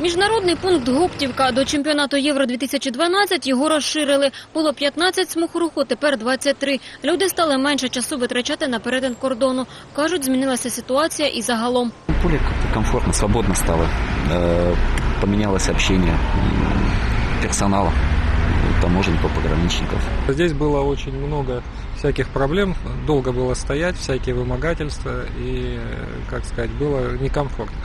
Міжнародний пункт Гоптівка до чемпіонату Євро 2012 його розширили. Було 15 смуг руху, тепер 23. Люди стали менше часу витрачати на перетин кордону. Кажуть, змінилася ситуація і загалом. Более как-то комфортно, свободно стало. Э, Поменялось общение м, персонала, таможенников, пограничников. Здесь было очень много всяких проблем, долго было стоять, всякие вымогательства и, э, как сказать, было некомфортно.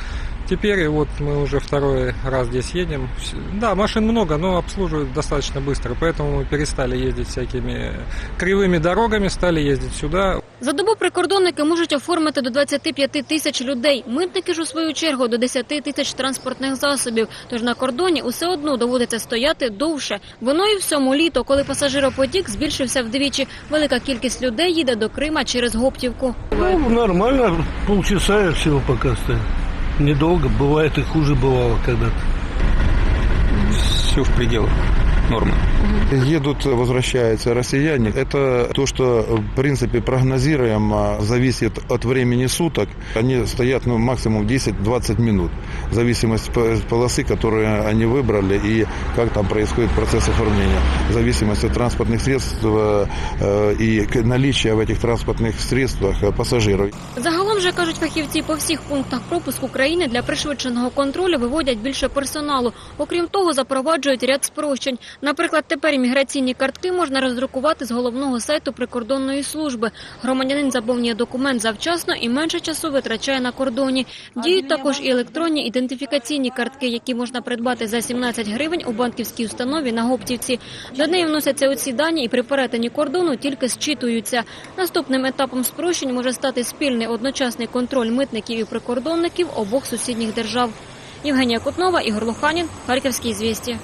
Теперь вот мы уже второй раз здесь едем. Вс- Да, машин много, но обслуживают достаточно быстро, поэтому мы перестали ездить всякими кривыми дорогами, стали ездить сюда. За добу прикордонники можуть оформити до 25 тисяч людей. Митники ж у свою чергу до 10 тисяч транспортних засобів. Тож на кордоні усе одно доводиться стояти довше. Воно і всьому літо, коли пасажиропотік збільшився вдвічі. Велика кількість людей їде до Крима через Гоптівку. Ну, нормально, полчаса я всего пока стою. Недолго, бывает и хуже бывало когда-то. все в пределах нормы. Едут, возвращаются россияне. Это то, что, в принципе, прогнозируемо зависит от времени суток. Они стоят ну, максимум 10-20 минут. В зависимости от полосы, которые они выбрали, и как там происходит процесс оформления. В зависимости от транспортных средств э, э, и наличия в этих транспортных средствах э, пассажиров. Загалом же кажуть фахівці, по всіх пунктах пропуску країни для пришвидшеного контролю виводять більше персоналу. Окрім того, запроваджують ряд спрощень. Наприклад, тепер імміграційні картки можна роздрукувати з головного сайту прикордонної служби. Громадянин заповнює документ завчасно і менше часу витрачає на кордоні. Діють також і електронні ідентифікаційні картки, які можна придбати за 17 гривень у банківській установі на Гоптівці. До неї вносяться оці дані і при перетині кордону тільки зчитуються. Наступним етапом спрощень може стати спільний одночасний контроль митників і прикордонників обох сусідніх держав. Євгенія Кутнова, Ігор Луханін, Харківські звісті.